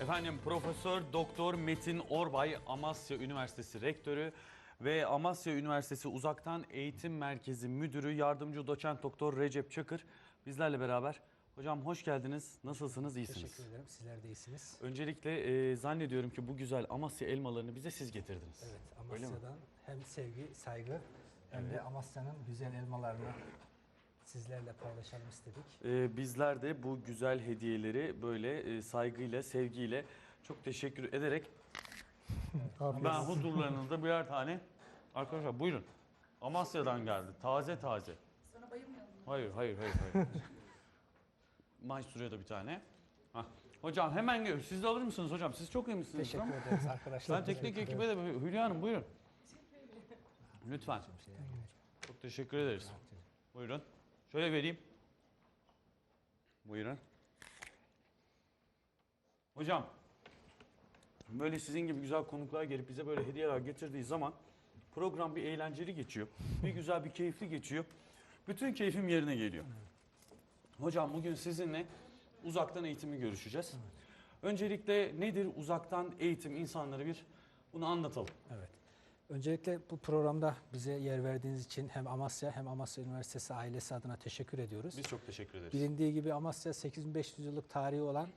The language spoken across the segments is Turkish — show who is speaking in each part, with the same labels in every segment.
Speaker 1: Efendim Profesör Doktor Metin Orbay Amasya Üniversitesi Rektörü ve Amasya Üniversitesi Uzaktan Eğitim Merkezi Müdürü Yardımcı Doçent Doktor Recep Çakır bizlerle beraber. Hocam hoş geldiniz. Nasılsınız? İyisiniz.
Speaker 2: Teşekkür ederim. Sizler de iyisiniz.
Speaker 1: Öncelikle e, zannediyorum ki bu güzel Amasya elmalarını bize siz getirdiniz.
Speaker 2: Evet? Amasya'dan hem sevgi, saygı hem de Amasya'nın güzel elmalarını sizlerle paylaşalım istedik.
Speaker 1: E, bizler de bu güzel hediyeleri böyle e, saygıyla, sevgiyle çok teşekkür ederek
Speaker 3: Afiyet
Speaker 1: ben
Speaker 3: olsun.
Speaker 1: huzurlarınızda birer tane arkadaşlar buyurun. Amasya'dan geldi. Taze taze.
Speaker 4: Sana bayılmayalım mı?
Speaker 1: Hayır, hayır, hayır, hayır. Maestro'ya da bir tane. Hah. Hocam hemen gel. Siz de alır mısınız hocam? Siz çok iyi misiniz?
Speaker 2: Teşekkür
Speaker 1: Tamam.
Speaker 2: ederiz arkadaşlar.
Speaker 1: Ben teknik
Speaker 2: Teşekkür
Speaker 1: ekibe de Hülya Hanım buyurun. Lütfen. Çok teşekkür ederiz. Buyurun. Şöyle vereyim. Buyurun. Hocam, böyle sizin gibi güzel konuklar gelip bize böyle hediyeler getirdiği zaman program bir eğlenceli geçiyor. Bir güzel, bir keyifli geçiyor. Bütün keyfim yerine geliyor. Hocam bugün sizinle uzaktan eğitimi görüşeceğiz. Öncelikle nedir uzaktan eğitim insanlara bir bunu anlatalım.
Speaker 2: Evet. Öncelikle bu programda bize yer verdiğiniz için hem Amasya hem Amasya Üniversitesi ailesi adına teşekkür ediyoruz.
Speaker 1: Biz çok teşekkür ederiz.
Speaker 2: Bilindiği gibi Amasya 8500 yıllık tarihi olan,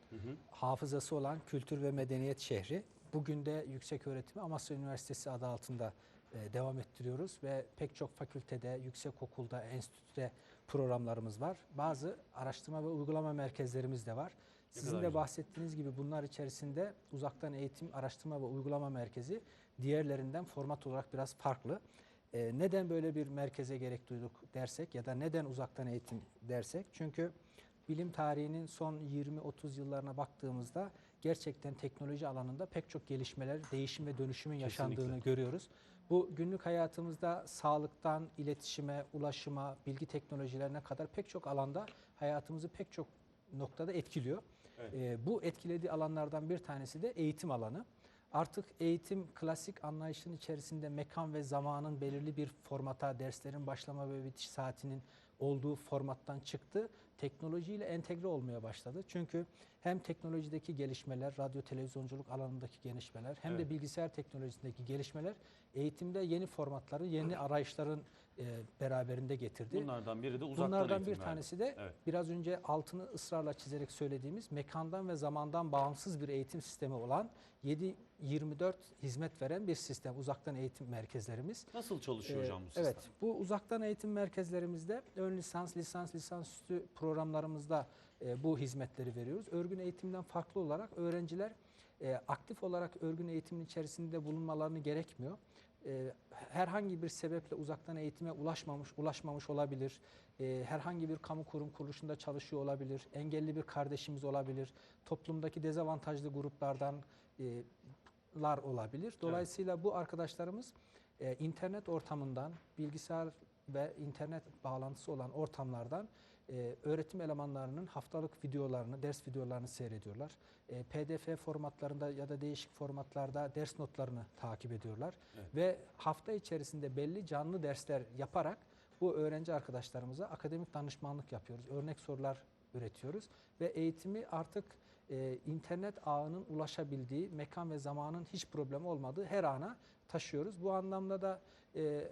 Speaker 2: hafızası olan kültür ve medeniyet şehri. Bugün de yüksek öğretimi Amasya Üniversitesi adı altında e, devam ettiriyoruz ve pek çok fakültede, yüksek okulda, enstitüde programlarımız var. Bazı araştırma ve uygulama merkezlerimiz de var. Sizin de bahsettiğiniz gibi bunlar içerisinde uzaktan eğitim, araştırma ve uygulama merkezi diğerlerinden format olarak biraz farklı. Ee, neden böyle bir merkeze gerek duyduk dersek ya da neden uzaktan eğitim dersek? Çünkü bilim tarihinin son 20-30 yıllarına baktığımızda gerçekten teknoloji alanında pek çok gelişmeler, değişim ve dönüşümün yaşandığını
Speaker 1: Kesinlikle.
Speaker 2: görüyoruz. Bu günlük hayatımızda sağlıktan iletişime, ulaşıma, bilgi teknolojilerine kadar pek çok alanda hayatımızı pek çok noktada etkiliyor.
Speaker 1: Evet.
Speaker 2: Ee, bu etkilediği alanlardan bir tanesi de eğitim alanı. Artık eğitim klasik anlayışın içerisinde mekan ve zamanın belirli bir formata, derslerin başlama ve bitiş saatinin olduğu formattan çıktı. Teknolojiyle entegre olmaya başladı. Çünkü hem teknolojideki gelişmeler, radyo televizyonculuk alanındaki gelişmeler hem
Speaker 1: Evet.
Speaker 2: de bilgisayar teknolojisindeki gelişmeler eğitimde yeni formatları, yeni arayışların e, beraberinde getirdi.
Speaker 1: Bunlardan biri de uzaktan
Speaker 2: Bunlardan bir tanesi de
Speaker 1: Evet.
Speaker 2: biraz önce altını ısrarla çizerek söylediğimiz mekandan ve zamandan bağımsız bir eğitim sistemi olan 7-24 hizmet veren bir sistem uzaktan eğitim merkezlerimiz.
Speaker 1: Nasıl çalışıyor
Speaker 2: Ee,
Speaker 1: hocam bu sistem?
Speaker 2: Evet, bu uzaktan eğitim merkezlerimizde ön lisans, lisans, lisansüstü programlarımızda e, bu hizmetleri veriyoruz. Örgün eğitimden farklı olarak öğrenciler e, aktif olarak örgün eğitimin içerisinde bulunmalarını gerekmiyor. E, herhangi bir sebeple uzaktan eğitime ulaşmamış, ulaşmamış olabilir. E, herhangi bir kamu kurum kuruluşunda çalışıyor olabilir. Engelli bir kardeşimiz olabilir. Toplumdaki dezavantajlı gruplardan e, lar olabilir. Dolayısıyla bu arkadaşlarımız e, internet ortamından, bilgisayar ve internet bağlantısı olan ortamlardan e, öğretim elemanlarının haftalık videolarını, ders videolarını seyrediyorlar. E, PDF formatlarında ya da değişik formatlarda ders notlarını takip ediyorlar.
Speaker 1: Evet.
Speaker 2: Ve hafta içerisinde belli canlı dersler yaparak bu öğrenci arkadaşlarımıza akademik danışmanlık yapıyoruz. Örnek sorular üretiyoruz ve eğitimi artık e, internet ağının ulaşabildiği, mekan ve zamanın hiç problemi olmadığı her ana taşıyoruz. Bu anlamda da e,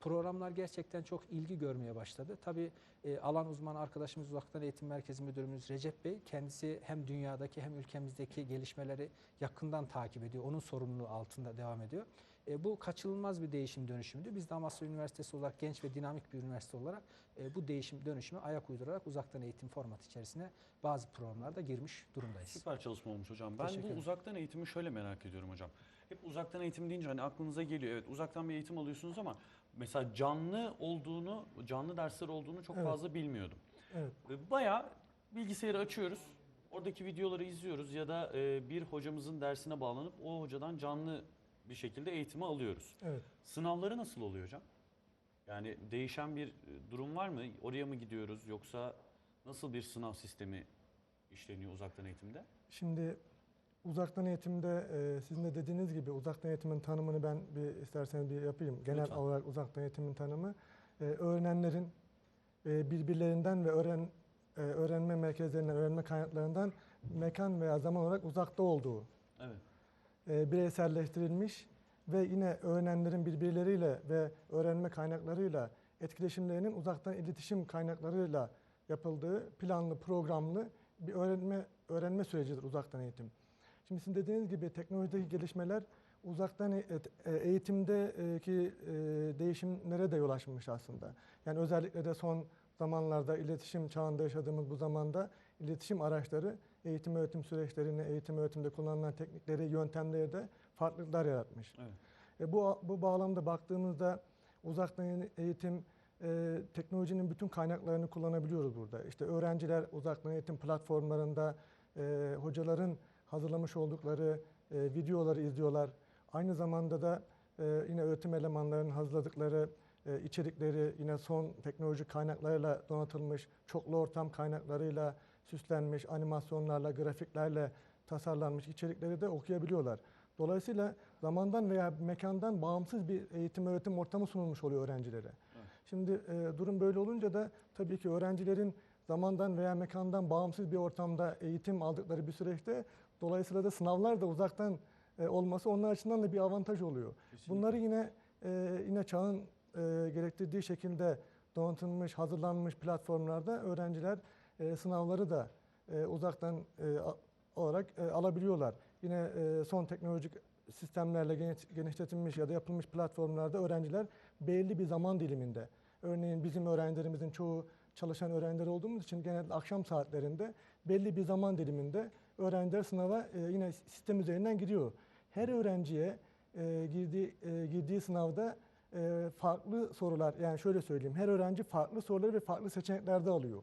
Speaker 2: programlar gerçekten çok ilgi görmeye başladı. Tabii e, alan uzmanı arkadaşımız Uzaktan Eğitim Merkezi Müdürümüz Recep Bey kendisi hem dünyadaki hem ülkemizdeki gelişmeleri yakından takip ediyor. Onun sorumluluğu altında devam ediyor. E, bu kaçınılmaz bir değişim dönüşümdü. Biz de Amasya Üniversitesi olarak genç ve dinamik bir üniversite olarak e, bu değişim dönüşüme ayak uydurarak uzaktan eğitim formatı içerisine bazı programlarda girmiş durumdayız.
Speaker 1: Süper çalışma olmuş hocam. Ben bu uzaktan eğitimi şöyle merak ediyorum hocam. Hep uzaktan eğitim deyince hani aklınıza geliyor. Evet uzaktan bir eğitim alıyorsunuz ama mesela canlı olduğunu, canlı dersler olduğunu çok
Speaker 3: Evet.
Speaker 1: fazla bilmiyordum.
Speaker 3: Evet.
Speaker 1: Ve Bayağı bilgisayarı açıyoruz. Oradaki videoları izliyoruz ya da e, bir hocamızın dersine bağlanıp o hocadan canlı bir şekilde eğitimi alıyoruz.
Speaker 3: Evet.
Speaker 1: Sınavları nasıl oluyor hocam? Yani değişen bir e, durum var mı? Oraya mı gidiyoruz yoksa nasıl bir sınav sistemi işleniyor uzaktan eğitimde?
Speaker 3: Şimdi uzaktan eğitimde e, sizin de dediğiniz gibi uzaktan eğitimin tanımını ben bir isterseniz bir yapayım. Genel
Speaker 1: Lütfen.
Speaker 3: olarak uzaktan eğitimin tanımı e, öğrenenlerin e, birbirlerinden ve öğren e, öğrenme merkezlerinden, öğrenme kaynaklarından mekan veya zaman olarak uzakta olduğu,
Speaker 1: Evet.
Speaker 3: e, bireyselleştirilmiş ve yine öğrenenlerin birbirleriyle ve öğrenme kaynaklarıyla etkileşimlerinin uzaktan iletişim kaynaklarıyla yapıldığı planlı, programlı bir öğrenme öğrenme sürecidir uzaktan eğitim. Şimdi sizin dediğiniz gibi teknolojideki gelişmeler uzaktan e- e- eğitimdeki e, değişimlere de yol açmış aslında. Yani özellikle de son zamanlarda iletişim çağında yaşadığımız bu zamanda iletişim araçları eğitim öğretim süreçlerini, eğitim öğretimde kullanılan teknikleri, yöntemleri de farklılıklar yaratmış.
Speaker 1: Evet.
Speaker 3: E, bu bu bağlamda baktığımızda uzaktan eğitim e, teknolojinin bütün kaynaklarını kullanabiliyoruz burada. İşte öğrenciler uzaktan eğitim platformlarında e, hocaların hazırlamış oldukları e, videoları izliyorlar. Aynı zamanda da e, yine öğretim elemanlarının hazırladıkları e, içerikleri yine son teknolojik kaynaklarla donatılmış, çoklu ortam kaynaklarıyla süslenmiş, animasyonlarla, grafiklerle tasarlanmış içerikleri de okuyabiliyorlar. Dolayısıyla zamandan veya mekandan bağımsız bir eğitim öğretim ortamı sunulmuş oluyor öğrencilere. Şimdi e, durum böyle olunca da tabii ki öğrencilerin zamandan veya mekandan bağımsız bir ortamda eğitim aldıkları bir süreçte dolayısıyla da sınavlar da uzaktan e, olması onlar açısından da bir avantaj oluyor.
Speaker 1: Kesinlikle.
Speaker 3: Bunları yine e, yine çağın e, gerektirdiği şekilde donatılmış, hazırlanmış platformlarda öğrenciler e, sınavları da e, uzaktan e, olarak e, alabiliyorlar. Yine e, son teknolojik sistemlerle geniş- genişletilmiş ya da yapılmış platformlarda öğrenciler belli bir zaman diliminde, örneğin bizim öğrencilerimizin çoğu çalışan öğrenciler olduğumuz için genelde akşam saatlerinde belli bir zaman diliminde öğrenciler sınava e, yine sistem üzerinden gidiyor. Her öğrenciye e, girdiği e, girdiği sınavda e, farklı sorular yani şöyle söyleyeyim her öğrenci farklı soruları ve farklı seçeneklerde alıyor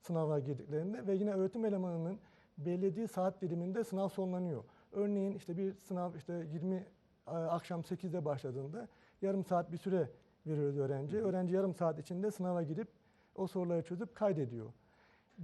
Speaker 3: sınava girdiklerinde ve yine öğretim elemanının belirlediği saat diliminde sınav sonlanıyor. Örneğin işte bir sınav işte 20 e, akşam 8'de başladığında yarım saat bir süre veriyoruz öğrenci. Öğrenci yarım saat içinde sınava girip o soruları çözüp kaydediyor.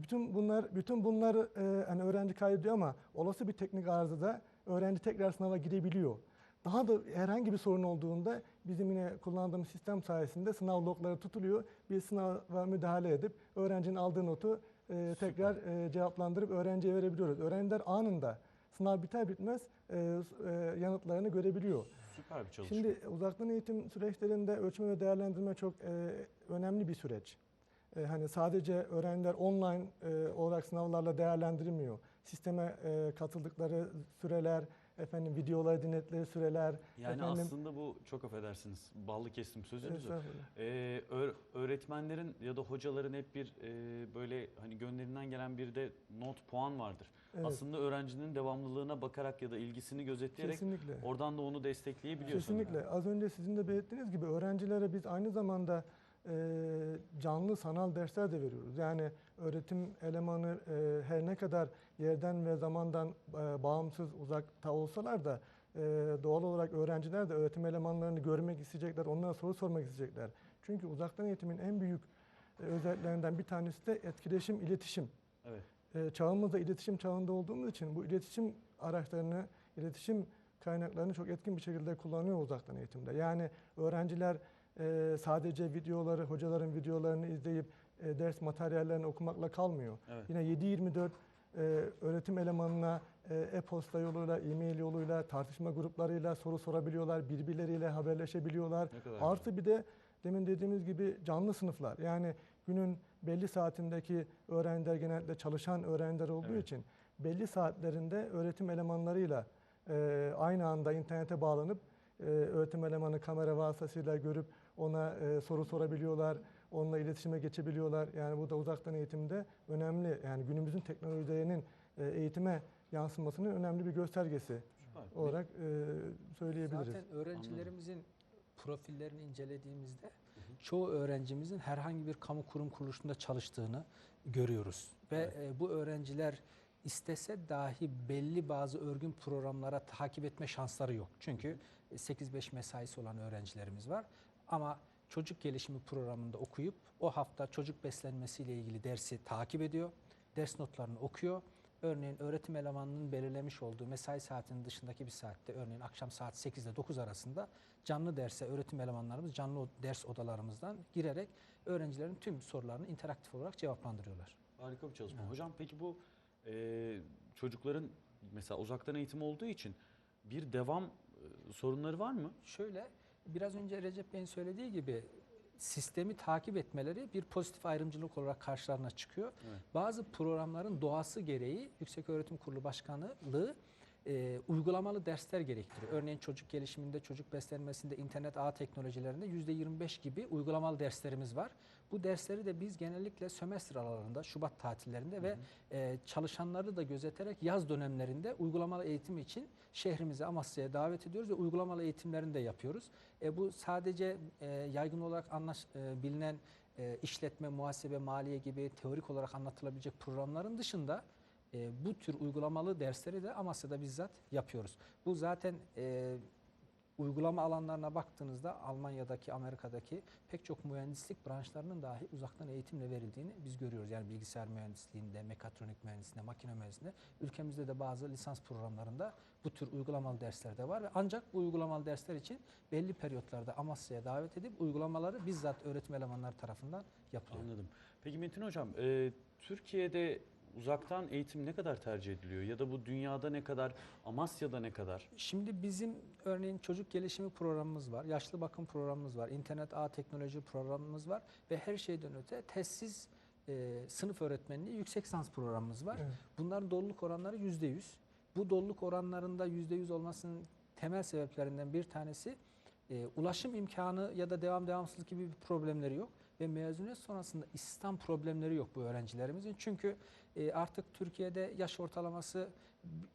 Speaker 3: Bütün bunlar bütün bunları e, hani öğrenci kaydediyor ama olası bir teknik arızada öğrenci tekrar sınava girebiliyor. Daha da herhangi bir sorun olduğunda bizim yine kullandığımız sistem sayesinde sınav logları tutuluyor. Bir sınava müdahale edip öğrencinin aldığı notu e, tekrar e, cevaplandırıp öğrenciye verebiliyoruz. Öğrenciler anında sınav biter bitmez e, e, yanıtlarını görebiliyor.
Speaker 1: Süper bir çalışma.
Speaker 3: Şimdi uzaktan eğitim süreçlerinde ölçme ve değerlendirme çok e, önemli bir süreç. E, hani sadece öğrenciler online e, olarak sınavlarla değerlendirilmiyor. Sisteme e, katıldıkları süreler, efendim videoları dinledikleri süreler,
Speaker 1: yani
Speaker 3: efendim-
Speaker 1: aslında bu çok affedersiniz ballı kestim sözünüzü.
Speaker 3: Estağfurullah.
Speaker 1: Ee, öğ- öğretmenlerin ya da hocaların hep bir e, böyle hani gönlerinden gelen bir de not puan vardır.
Speaker 3: Evet,
Speaker 1: Aslında öğrencinin devamlılığına bakarak ya da ilgisini gözetleyerek
Speaker 3: kesinlikle.
Speaker 1: oradan da onu destekleyebiliyor sanırım.
Speaker 3: Kesinlikle. Az önce sizin de belirttiğiniz gibi öğrencilere biz aynı zamanda canlı sanal dersler de veriyoruz. Yani öğretim elemanı e, her ne kadar yerden ve zamandan e, bağımsız uzakta olsalar da e, doğal olarak öğrenciler de öğretim elemanlarını görmek isteyecekler, onlara soru sormak isteyecekler. Çünkü uzaktan eğitimin en büyük e, özelliklerinden bir tanesi de etkileşim, iletişim.
Speaker 1: Evet.
Speaker 3: E, çağımızda iletişim çağında olduğumuz için bu iletişim araçlarını, iletişim kaynaklarını çok etkin bir şekilde kullanıyor uzaktan eğitimde. Yani öğrenciler e, sadece videoları, hocaların videolarını izleyip e, ders materyallerini okumakla kalmıyor.
Speaker 1: Evet.
Speaker 3: Yine 7-24 e, öğretim elemanına e, e-posta yoluyla, e-mail yoluyla, tartışma gruplarıyla soru sorabiliyorlar, birbirleriyle haberleşebiliyorlar. Artı bir de demin dediğimiz gibi canlı sınıflar. Yani günün belli saatindeki öğrenciler genellikle çalışan öğrenciler olduğu
Speaker 1: Evet.
Speaker 3: için belli saatlerinde öğretim elemanlarıyla e, aynı anda internete bağlanıp e, öğretim elemanı kamera vasıtasıyla görüp ona e, soru sorabiliyorlar. Onunla iletişime geçebiliyorlar. Yani bu da uzaktan eğitimde önemli. Yani günümüzün teknolojilerinin e, eğitime yansımasının önemli bir göstergesi
Speaker 1: Süper.
Speaker 3: olarak e, söyleyebiliriz.
Speaker 2: Zaten öğrencilerimizin profillerini incelediğimizde çoğu öğrencimizin herhangi bir kamu kurum kuruluşunda çalıştığını görüyoruz. Ve e, bu öğrenciler istese dahi belli bazı örgün programlara takip etme şansları yok. Çünkü e, 8-5 mesaisi olan öğrencilerimiz var. Ama çocuk gelişimi programında okuyup o hafta çocuk beslenmesiyle ilgili dersi takip ediyor. Ders notlarını okuyor. Örneğin öğretim elemanının belirlemiş olduğu mesai saatinin dışındaki bir saatte örneğin akşam saat 8 ile 9 arasında canlı derse öğretim elemanlarımız canlı ders odalarımızdan girerek öğrencilerin tüm sorularını interaktif olarak cevaplandırıyorlar.
Speaker 1: Harika bir çalışma.
Speaker 2: Evet.
Speaker 1: Hocam peki bu e, çocukların mesela uzaktan eğitim olduğu için bir devam e, sorunları var mı?
Speaker 2: Şöyle biraz önce Recep Bey'in söylediği gibi sistemi takip etmeleri bir pozitif ayrımcılık olarak karşılarına çıkıyor.
Speaker 1: Evet.
Speaker 2: Bazı programların doğası gereği Yükseköğretim Kurulu Başkanlığı e, uygulamalı dersler gerektiriyor. Örneğin çocuk gelişiminde, çocuk beslenmesinde, internet ağ teknolojilerinde %25 gibi uygulamalı derslerimiz var. Bu dersleri de biz genellikle sömestr aralarında, Şubat tatillerinde ve e, çalışanları da gözeterek yaz dönemlerinde uygulamalı eğitim için şehrimize, Amasya'ya davet ediyoruz ve uygulamalı eğitimlerini de yapıyoruz. E, bu sadece e, yaygın olarak anlaş, e, bilinen e, işletme, muhasebe, maliye gibi teorik olarak anlatılabilecek programların dışında e, bu tür uygulamalı dersleri de Amasya'da bizzat yapıyoruz. Bu zaten e, uygulama alanlarına baktığınızda Almanya'daki, Amerika'daki pek çok mühendislik branşlarının dahi uzaktan eğitimle verildiğini biz görüyoruz. Yani bilgisayar mühendisliğinde, mekatronik mühendisliğinde, makine mühendisliğinde. Ülkemizde de bazı lisans programlarında bu tür uygulamalı dersler de var ve ancak bu uygulamalı dersler için belli periyotlarda Amasya'ya davet edip uygulamaları bizzat öğretim elemanları tarafından yapılıyor.
Speaker 1: Anladım. Peki Metin Hocam, e, Türkiye'de uzaktan eğitim ne kadar tercih ediliyor? Ya da bu dünyada ne kadar, Amasya'da ne kadar?
Speaker 2: Şimdi bizim örneğin çocuk gelişimi programımız var, yaşlı bakım programımız var, internet ağ teknoloji programımız var ve her şeyden öte testsiz e, sınıf öğretmenliği yüksek lisans programımız var.
Speaker 3: Evet.
Speaker 2: Bunların doluluk oranları yüzde yüz. Bu doluluk oranlarında yüzde yüz olmasının temel sebeplerinden bir tanesi e, ulaşım imkanı ya da devam devamsızlık gibi bir problemleri yok ve mezuniyet sonrasında istihdam problemleri yok bu öğrencilerimizin. Çünkü e, artık Türkiye'de yaş ortalaması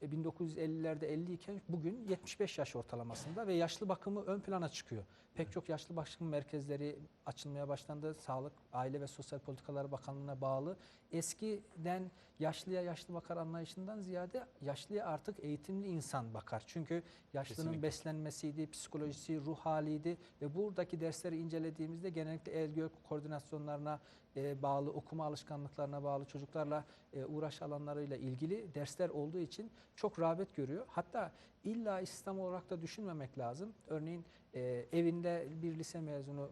Speaker 2: 1950'lerde 50 iken bugün 75 yaş ortalamasında ve yaşlı bakımı ön plana çıkıyor. Pek çok yaşlı bakım merkezleri açılmaya başlandı. Sağlık, Aile ve Sosyal Politikalar Bakanlığı'na bağlı. Eskiden yaşlıya yaşlı bakar anlayışından ziyade yaşlıya artık eğitimli insan bakar. Çünkü yaşlının
Speaker 1: Kesinlikle.
Speaker 2: beslenmesiydi, psikolojisi, ruh haliydi ve buradaki dersleri incelediğimizde genellikle el gök koordinasyonlarına e, bağlı, okuma alışkanlıklarına bağlı çocuklarla e, uğraş alanlarıyla ilgili dersler olduğu için çok rağbet görüyor. Hatta illa İslam olarak da düşünmemek lazım. Örneğin e, evinde bir lise mezunu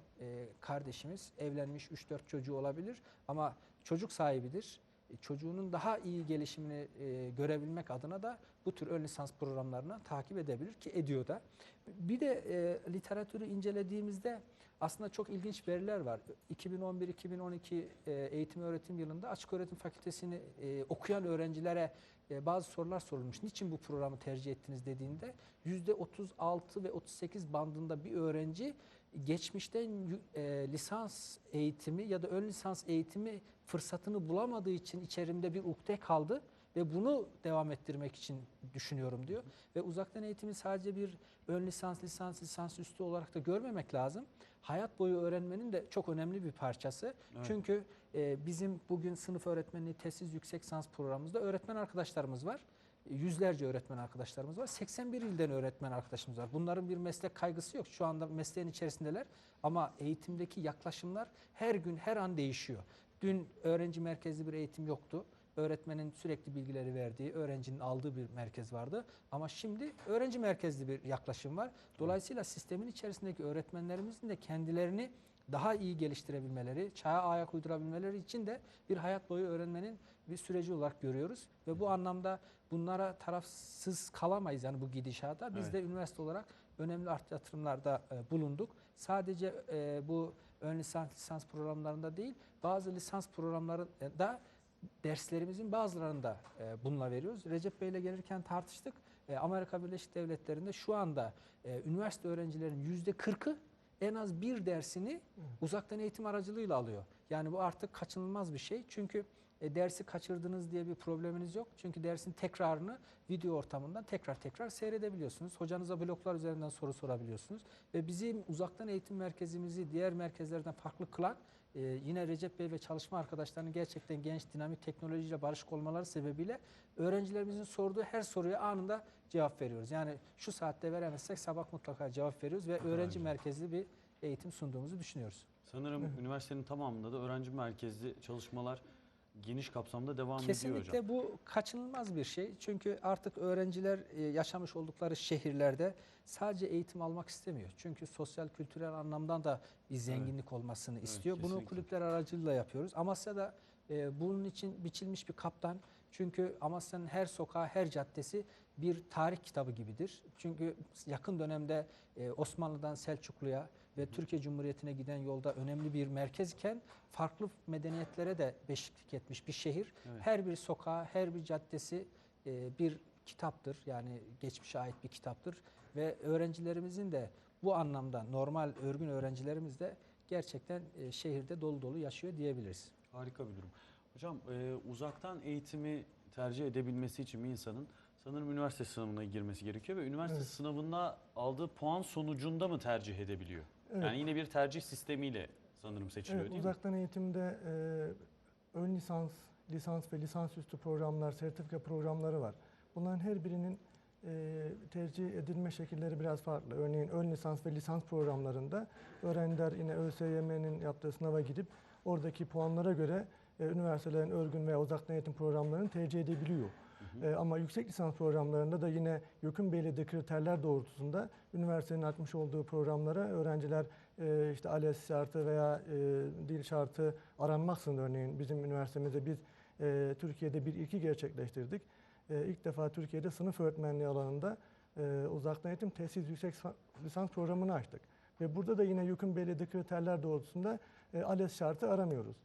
Speaker 2: kardeşimiz evlenmiş 3-4 çocuğu olabilir ama çocuk sahibidir. Çocuğunun daha iyi gelişimini e, görebilmek adına da bu tür ön lisans programlarını takip edebilir ki ediyor da. Bir de e, literatürü incelediğimizde aslında çok ilginç veriler var. 2011-2012 e, eğitim öğretim yılında açık öğretim fakültesini e, okuyan öğrencilere e, bazı sorular sorulmuş. Niçin bu programı tercih ettiniz dediğinde %36 ve 38 bandında bir öğrenci geçmişten yü- e, lisans eğitimi ya da ön lisans eğitimi fırsatını bulamadığı için içerimde bir ukde kaldı ve bunu devam ettirmek için düşünüyorum diyor. Ve uzaktan eğitimi sadece bir ön lisans, lisans, lisans üstü olarak da görmemek lazım. Hayat boyu öğrenmenin de çok önemli bir parçası.
Speaker 1: Evet.
Speaker 2: Çünkü e, bizim bugün sınıf öğretmenliği tesis yüksek lisans programımızda öğretmen arkadaşlarımız var. Yüzlerce öğretmen arkadaşlarımız var. 81 ilden öğretmen arkadaşımız var. Bunların bir meslek kaygısı yok. Şu anda mesleğin içerisindeler. Ama eğitimdeki yaklaşımlar her gün, her an değişiyor. Dün öğrenci merkezli bir eğitim yoktu. Öğretmenin sürekli bilgileri verdiği, öğrencinin aldığı bir merkez vardı. Ama şimdi öğrenci merkezli bir yaklaşım var. Dolayısıyla sistemin içerisindeki öğretmenlerimizin de kendilerini daha iyi geliştirebilmeleri, çağa ayak uydurabilmeleri için de bir hayat boyu öğrenmenin bir süreci olarak görüyoruz. Ve bu anlamda bunlara tarafsız kalamayız yani bu gidişata. Biz
Speaker 1: Evet.
Speaker 2: de üniversite olarak önemli art yatırımlarda e, bulunduk. Sadece e, bu ön lisans, lisans programlarında değil, bazı lisans programlarında derslerimizin bazılarında e, bununla veriyoruz. Recep Bey ile gelirken tartıştık. E, Amerika Birleşik Devletleri'nde şu anda e, üniversite öğrencilerinin yüzde 40'ı en az bir dersini uzaktan eğitim aracılığıyla alıyor. Yani bu artık kaçınılmaz bir şey. Çünkü e, dersi kaçırdınız diye bir probleminiz yok. Çünkü dersin tekrarını video ortamından tekrar tekrar seyredebiliyorsunuz. Hocanıza bloklar üzerinden soru sorabiliyorsunuz. Ve bizim uzaktan eğitim merkezimizi diğer merkezlerden farklı kılan e, yine Recep Bey ve çalışma arkadaşlarının gerçekten genç, dinamik teknolojiyle barışık olmaları sebebiyle öğrencilerimizin sorduğu her soruya anında cevap veriyoruz. Yani şu saatte veremezsek sabah mutlaka cevap veriyoruz ve öğrenci merkezli bir eğitim sunduğumuzu düşünüyoruz.
Speaker 1: Sanırım üniversitenin tamamında da öğrenci merkezli çalışmalar geniş kapsamda devam ediyor hocam.
Speaker 2: Kesinlikle bu kaçınılmaz bir şey. Çünkü artık öğrenciler e, yaşamış oldukları şehirlerde sadece eğitim almak istemiyor. Çünkü sosyal kültürel anlamdan da bir zenginlik olmasını
Speaker 1: Evet,
Speaker 2: istiyor. Bunu
Speaker 1: kesinlikle.
Speaker 2: kulüpler aracılığıyla yapıyoruz. Amasya'da E, bunun için biçilmiş bir kaptan. Çünkü Amasya'nın her sokağı, her caddesi bir tarih kitabı gibidir. Çünkü yakın dönemde e, Osmanlı'dan Selçuklu'ya ve Türkiye Cumhuriyeti'ne giden yolda önemli bir merkez iken farklı medeniyetlere de beşiklik etmiş bir şehir.
Speaker 1: Evet.
Speaker 2: Her bir sokağı, her bir caddesi e, bir kitaptır. Yani geçmişe ait bir kitaptır. Ve öğrencilerimizin de bu anlamda normal örgün öğrencilerimiz de gerçekten e, şehirde dolu dolu yaşıyor diyebiliriz.
Speaker 1: Harika bir durum. Hocam e, uzaktan eğitimi tercih edebilmesi için bir insanın sanırım üniversite sınavına girmesi gerekiyor ve üniversite
Speaker 3: Evet.
Speaker 1: sınavında aldığı puan sonucunda mı tercih edebiliyor?
Speaker 3: Evet.
Speaker 1: Yani yine bir tercih sistemiyle sanırım seçiliyor
Speaker 3: Evet,
Speaker 1: değil mi?
Speaker 3: uzaktan eğitimde e, ön lisans, lisans ve lisansüstü programlar, sertifika programları var. Bunların her birinin e, tercih edilme şekilleri biraz farklı. Örneğin ön lisans ve lisans programlarında öğrenciler yine ÖSYM'nin yaptığı sınava gidip oradaki puanlara göre e, üniversitelerin örgün veya uzaktan eğitim programlarını tercih edebiliyor. E, ama yüksek lisans programlarında da yine YÖK'ün belirlediği kriterler doğrultusunda üniversitenin açmış olduğu programlara öğrenciler e, işte ALES şartı veya e, dil şartı aranmaksızın örneğin bizim üniversitemizde biz e, Türkiye'de bir ilki gerçekleştirdik. E, ilk defa Türkiye'de sınıf öğretmenliği alanında e, uzaktan eğitim tesis yüksek sa- lisans programını açtık. Ve burada da yine YÖK'ün belirlediği kriterler doğrultusunda e, ALES şartı aramıyoruz.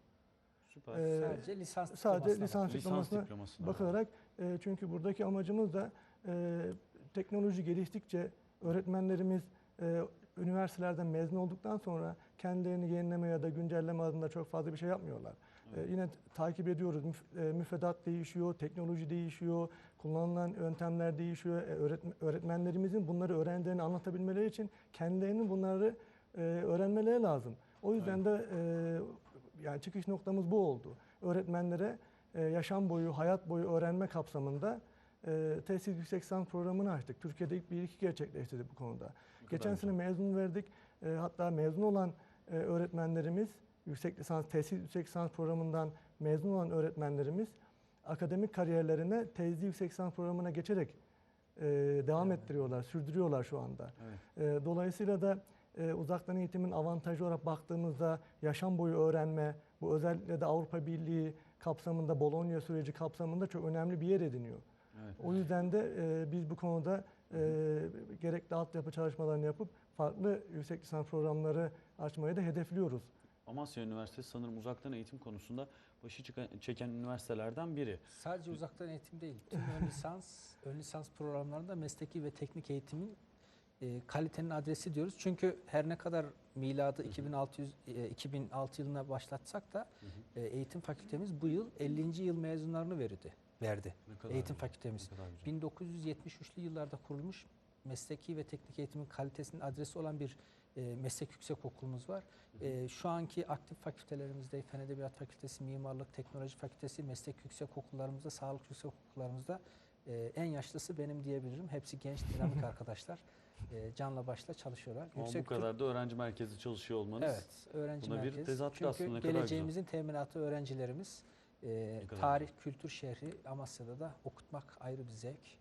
Speaker 1: Süper.
Speaker 3: E,
Speaker 2: Sadece lisans
Speaker 3: sadece
Speaker 2: diplomasına
Speaker 3: lisans
Speaker 2: bakıyor.
Speaker 1: Lisans
Speaker 3: diplomasına
Speaker 1: diplomasına.
Speaker 3: bakılarak e, çünkü buradaki amacımız da e, teknoloji geliştikçe öğretmenlerimiz e, üniversitelerden mezun olduktan sonra kendilerini yenileme ya da güncelleme adında çok fazla bir şey yapmıyorlar.
Speaker 1: Evet.
Speaker 3: yine takip ediyoruz. Müf- e, müfredat değişiyor, teknoloji değişiyor, kullanılan yöntemler değişiyor. E, öğretme- öğretmenlerimizin bunları öğrencilerine anlatabilmeleri için kendilerinin bunları e, öğrenmeleri lazım. O yüzden de e, yani çıkış noktamız bu oldu. Öğretmenlere yaşam boyu, hayat boyu öğrenme kapsamında e, tesis yüksek lisans programını açtık. Türkiye'de ilk bir iki gerçekleştirdik bu konuda.
Speaker 1: Ne
Speaker 3: Geçen sene mezun verdik. E, hatta mezun olan e, öğretmenlerimiz, yüksek lisans, tesis yüksek lisans programından mezun olan öğretmenlerimiz akademik kariyerlerine tezli yüksek lisans programına geçerek e, devam
Speaker 2: Evet.
Speaker 3: ettiriyorlar, sürdürüyorlar şu anda.
Speaker 1: Evet.
Speaker 3: E, dolayısıyla da e, uzaktan eğitimin avantajı olarak baktığımızda yaşam boyu öğrenme, bu özellikle de Avrupa Birliği kapsamında, Bologna süreci kapsamında çok önemli bir yer ediniyor.
Speaker 1: Evet.
Speaker 3: O yüzden de e, biz bu konuda e, gerekli altyapı çalışmalarını yapıp farklı yüksek lisans programları açmayı da hedefliyoruz.
Speaker 1: Amasya Üniversitesi sanırım uzaktan eğitim konusunda başı çıkan, çeken üniversitelerden biri.
Speaker 2: Sadece uzaktan eğitim değil, tüm ön lisans, ön lisans programlarında mesleki ve teknik eğitimin e, kalitenin adresi diyoruz. Çünkü her ne kadar miladı 2600 e, 2006 yılına başlatsak da e, eğitim fakültemiz bu yıl 50. yıl mezunlarını verdi. Verdi.
Speaker 1: Ne kadar
Speaker 2: Eğitim
Speaker 1: güzel,
Speaker 2: fakültemiz.
Speaker 1: Ne kadar güzel.
Speaker 2: 1973'lü yıllarda kurulmuş mesleki ve teknik eğitimin kalitesinin adresi olan bir e, meslek yüksek okulumuz var. E, şu anki aktif fakültelerimizde Fen Edebiyat Fakültesi, Mimarlık, Teknoloji Fakültesi, meslek yüksek okullarımızda, sağlık yüksek okullarımızda e, en yaşlısı benim diyebilirim. Hepsi genç, dinamik arkadaşlar. E, canla başla çalışıyorlar.
Speaker 1: Ama bu
Speaker 2: Yüksek
Speaker 1: kadar da öğrenci merkezi çalışıyor olmanız.
Speaker 2: Evet, öğrenci
Speaker 1: Buna bir
Speaker 2: merkezi.
Speaker 1: tezat
Speaker 2: Çünkü
Speaker 1: aslında, güzel.
Speaker 2: geleceğimizin teminatı öğrencilerimiz. E, tarih, kültür şehri Amasya'da da okutmak ayrı bir zevk.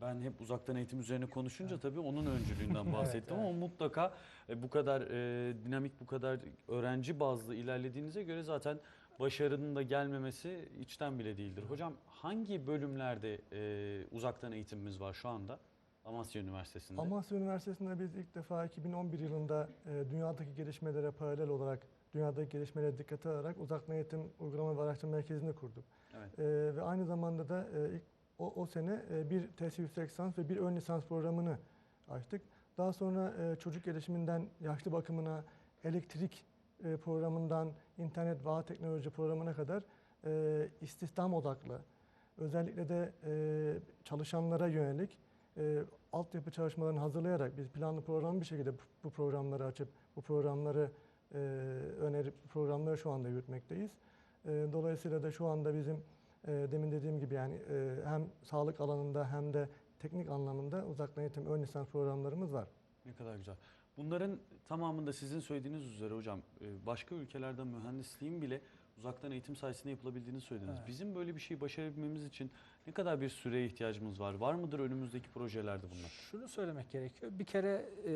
Speaker 1: Ben hep uzaktan eğitim üzerine konuşunca tabii onun öncülüğünden bahsettim
Speaker 2: evet.
Speaker 1: ama mutlaka e, bu kadar e, dinamik, bu kadar öğrenci bazlı ilerlediğinize göre zaten başarının da gelmemesi içten bile değildir. Hocam hangi bölümlerde e, uzaktan eğitimimiz var şu anda Amasya Üniversitesi'nde?
Speaker 3: Amasya Üniversitesi'nde biz ilk defa 2011 yılında e, dünyadaki gelişmelere paralel olarak, dünyadaki gelişmelere dikkate alarak uzaktan eğitim uygulama ve araştırma merkezini kurduk.
Speaker 1: Evet.
Speaker 3: E, ve aynı zamanda da e, ilk, o, o sene e, bir tesis yüksek lisans ve bir ön lisans programını açtık. Daha sonra e, çocuk gelişiminden yaşlı bakımına, elektrik e, programından internet ve teknoloji programına kadar e, istihdam odaklı, özellikle de e, çalışanlara yönelik e, altyapı çalışmalarını hazırlayarak biz planlı programlı bir şekilde bu- bu programları açıp bu programları e, önerip programları şu anda yürütmekteyiz. E, dolayısıyla da şu anda bizim e, demin dediğim gibi yani e, hem sağlık alanında hem de teknik anlamında uzaktan eğitim ön lisans programlarımız var.
Speaker 1: Ne kadar güzel. Bunların tamamında sizin söylediğiniz üzere hocam e, başka ülkelerde mühendisliğin bile uzaktan eğitim sayesinde yapılabildiğini söylediniz.
Speaker 2: Evet.
Speaker 1: Bizim böyle bir şeyi başarabilmemiz için ne kadar bir süreye ihtiyacımız var? Var mıdır önümüzdeki projelerde bunlar?
Speaker 2: Şunu söylemek gerekiyor. Bir kere e,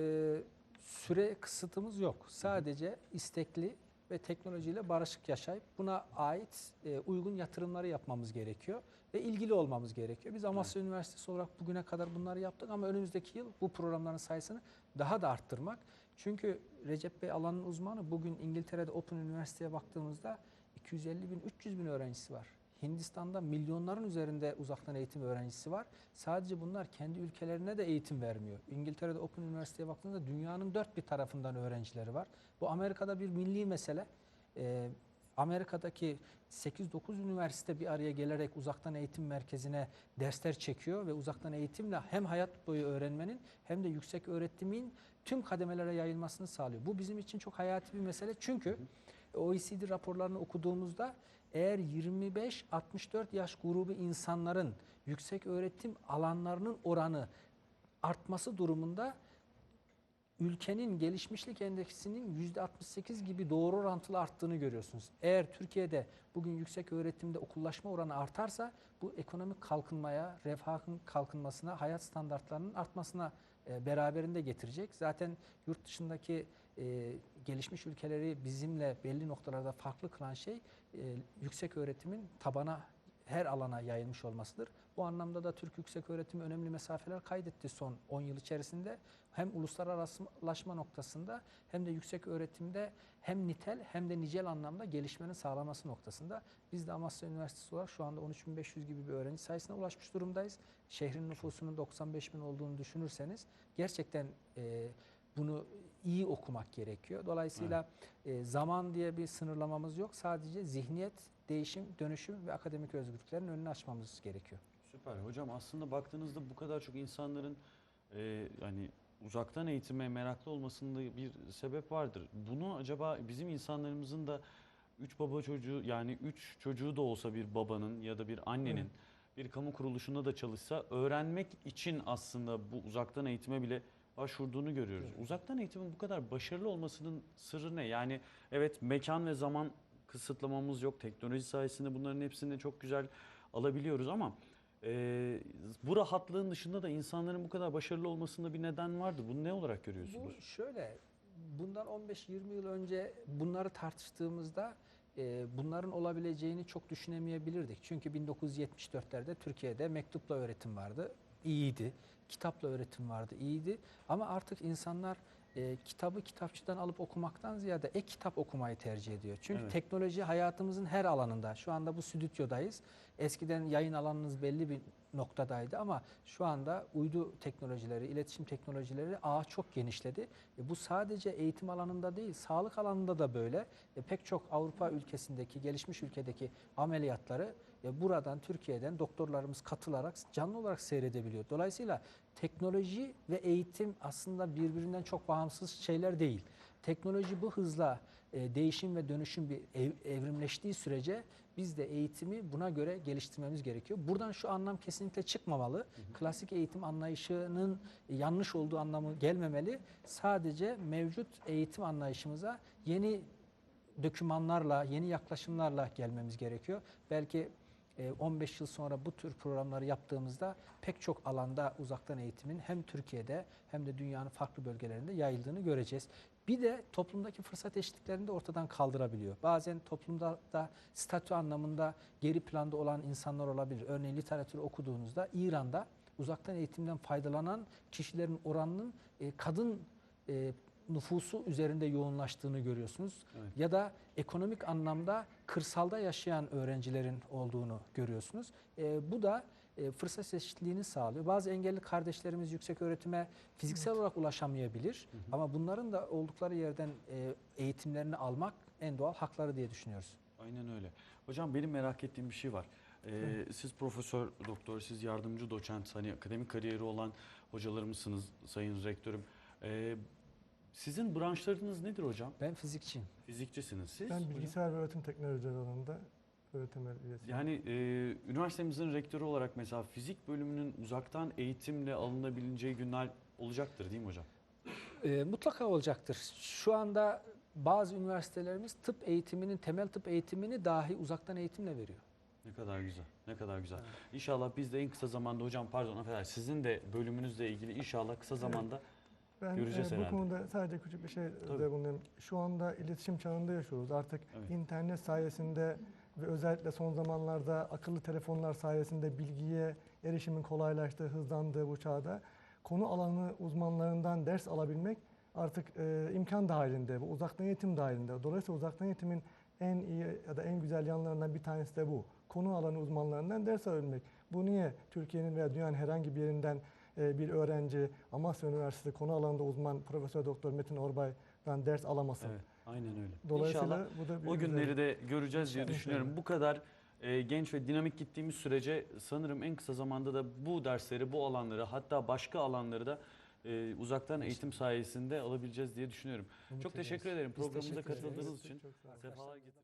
Speaker 2: süre kısıtımız yok. Sadece istekli ve teknolojiyle barışık yaşayıp buna ait e, uygun yatırımları yapmamız gerekiyor ve ilgili olmamız gerekiyor. Biz Amasya Üniversitesi olarak bugüne kadar bunları yaptık ama önümüzdeki yıl bu programların sayısını daha da arttırmak. Çünkü Recep Bey alanın uzmanı bugün İngiltere'de Open Üniversiteye baktığımızda 250 bin 300 bin öğrencisi var. Hindistan'da milyonların üzerinde uzaktan eğitim öğrencisi var. Sadece bunlar kendi ülkelerine de eğitim vermiyor. İngiltere'de Open Üniversiteye baktığınızda dünyanın dört bir tarafından öğrencileri var. Bu Amerika'da bir milli mesele. Ee, Amerika'daki 8-9 üniversite bir araya gelerek uzaktan eğitim merkezine dersler çekiyor ve uzaktan eğitimle hem hayat boyu öğrenmenin hem de yüksek öğretimin tüm kademelere yayılmasını sağlıyor. Bu bizim için çok hayati bir mesele çünkü OECD raporlarını okuduğumuzda eğer 25-64 yaş grubu insanların yüksek öğretim alanlarının oranı artması durumunda ülkenin gelişmişlik endeksinin %68 gibi doğru orantılı arttığını görüyorsunuz. Eğer Türkiye'de bugün yüksek öğretimde okullaşma oranı artarsa bu ekonomik kalkınmaya, refahın kalkınmasına, hayat standartlarının artmasına e, beraberinde getirecek. Zaten yurt dışındaki e, gelişmiş ülkeleri bizimle belli noktalarda farklı kılan şey e, yüksek öğretimin tabana her alana yayılmış olmasıdır. Bu anlamda da Türk yüksek öğretimi önemli mesafeler kaydetti son 10 yıl içerisinde. Hem uluslararasılaşma noktasında hem de yüksek öğretimde hem nitel hem de nicel anlamda gelişmenin sağlaması noktasında. Biz de Amasya Üniversitesi olarak şu anda 13.500 gibi bir öğrenci sayısına ulaşmış durumdayız. Şehrin nüfusunun 95 bin olduğunu düşünürseniz gerçekten e, bunu iyi okumak gerekiyor. Dolayısıyla e, zaman diye bir sınırlamamız yok. Sadece zihniyet, değişim, dönüşüm ve akademik özgürlüklerin önünü açmamız gerekiyor.
Speaker 1: Süper. Hocam aslında baktığınızda bu kadar çok insanların e, yani uzaktan eğitime meraklı olmasında bir sebep vardır. Bunu acaba bizim insanlarımızın da üç baba çocuğu yani üç çocuğu da olsa bir babanın ya da bir annenin bir kamu kuruluşunda da çalışsa öğrenmek için aslında bu uzaktan eğitime bile başvurduğunu görüyoruz. Uzaktan eğitimin bu kadar başarılı olmasının sırrı ne? Yani evet mekan ve zaman kısıtlamamız yok. Teknoloji sayesinde bunların hepsini çok güzel alabiliyoruz ama e, bu rahatlığın dışında da insanların bu kadar başarılı olmasında bir neden vardı. Bunu ne olarak görüyorsunuz?
Speaker 2: Bu şöyle, bundan 15-20 yıl önce bunları tartıştığımızda e, bunların olabileceğini çok düşünemeyebilirdik. Çünkü 1974'lerde Türkiye'de mektupla öğretim vardı, iyiydi. Kitapla öğretim vardı, iyiydi. Ama artık insanlar e, kitabı kitapçıdan alıp okumaktan ziyade e-kitap okumayı tercih ediyor. Çünkü
Speaker 1: Evet.
Speaker 2: teknoloji hayatımızın her alanında. Şu anda bu stüdyodayız. Eskiden yayın alanınız belli bir noktadaydı ama şu anda uydu teknolojileri, iletişim teknolojileri ağı çok genişledi. E, bu sadece eğitim alanında değil, sağlık alanında da böyle. E, pek çok Avrupa ülkesindeki, gelişmiş ülkedeki ameliyatları buradan, Türkiye'den doktorlarımız katılarak canlı olarak seyredebiliyor. Dolayısıyla teknoloji ve eğitim aslında birbirinden çok bağımsız şeyler değil. Teknoloji bu hızla e, değişim ve dönüşüm bir ev- evrimleştiği sürece biz de eğitimi buna göre geliştirmemiz gerekiyor. Buradan şu anlam kesinlikle çıkmamalı. Klasik eğitim anlayışının yanlış olduğu anlamı gelmemeli. Sadece mevcut eğitim anlayışımıza yeni dokümanlarla, yeni yaklaşımlarla gelmemiz gerekiyor. Belki 15 yıl sonra bu tür programları yaptığımızda pek çok alanda uzaktan eğitimin hem Türkiye'de hem de dünyanın farklı bölgelerinde yayıldığını göreceğiz. Bir de toplumdaki fırsat eşitliklerini de ortadan kaldırabiliyor. Bazen toplumda da statü anlamında geri planda olan insanlar olabilir. Örneğin literatürü okuduğunuzda İran'da uzaktan eğitimden faydalanan kişilerin oranının e, kadın e, nüfusu üzerinde yoğunlaştığını görüyorsunuz.
Speaker 1: Evet.
Speaker 2: Ya da ekonomik anlamda kırsalda yaşayan öğrencilerin olduğunu görüyorsunuz. E, bu da e, fırsat eşitliğini sağlıyor. Bazı engelli kardeşlerimiz yüksek öğretime fiziksel olarak ulaşamayabilir. Ama bunların da oldukları yerden e, eğitimlerini almak en doğal hakları diye düşünüyoruz.
Speaker 1: Aynen öyle. Hocam benim merak ettiğim bir şey var. Ee, siz profesör doktor, siz yardımcı doçent, hani akademik kariyeri olan hocalarımızsınız sayın rektörüm. Ee, sizin branşlarınız nedir hocam?
Speaker 2: Ben fizikçiyim.
Speaker 1: Fizikçisiniz siz.
Speaker 3: Ben bilgisayar ve öğretim teknolojileri alanında öğretim üyesiyim.
Speaker 1: Yani e, üniversitemizin rektörü olarak mesela fizik bölümünün uzaktan eğitimle alınabileceği günler olacaktır değil mi hocam?
Speaker 2: E, mutlaka olacaktır. Şu anda bazı üniversitelerimiz tıp eğitiminin, temel tıp eğitimini dahi uzaktan eğitimle veriyor.
Speaker 1: Ne kadar güzel, ne kadar güzel. İnşallah biz de en kısa zamanda hocam pardon affedersiniz sizin de bölümünüzle ilgili inşallah kısa zamanda
Speaker 3: Ben
Speaker 1: Göreceğiz
Speaker 3: e, bu
Speaker 1: herhalde.
Speaker 3: konuda sadece küçük bir şey de bulunayım. Şu anda iletişim çağında yaşıyoruz. Artık
Speaker 1: Evet.
Speaker 3: internet sayesinde ve özellikle son zamanlarda akıllı telefonlar sayesinde bilgiye erişimin kolaylaştığı, hızlandığı bu çağda konu alanı uzmanlarından ders alabilmek artık e, imkan dahilinde, bu uzaktan eğitim dahilinde. Dolayısıyla uzaktan eğitimin en iyi ya da en güzel yanlarından bir tanesi de bu. Konu alanı uzmanlarından ders alabilmek. Bu niye Türkiye'nin veya dünyanın herhangi bir yerinden bir öğrenci Amasya Üniversitesi konu alanında uzman Profesör Doktor Metin Orbay'dan ders alamasın?
Speaker 1: Evet, aynen öyle.
Speaker 3: Dolayısıyla
Speaker 1: İnşallah
Speaker 3: bu da bir
Speaker 1: o
Speaker 3: güzel-
Speaker 1: günleri de göreceğiz diye düşünüyorum. Bu kadar e, genç ve dinamik gittiğimiz sürece sanırım en kısa zamanda da bu dersleri, bu alanları hatta başka alanları da e, uzaktan eğitim sayesinde alabileceğiz diye düşünüyorum.
Speaker 3: Umut
Speaker 1: Çok teşekkür ederim programımıza katıldığınız için. Sefalar getirdiniz.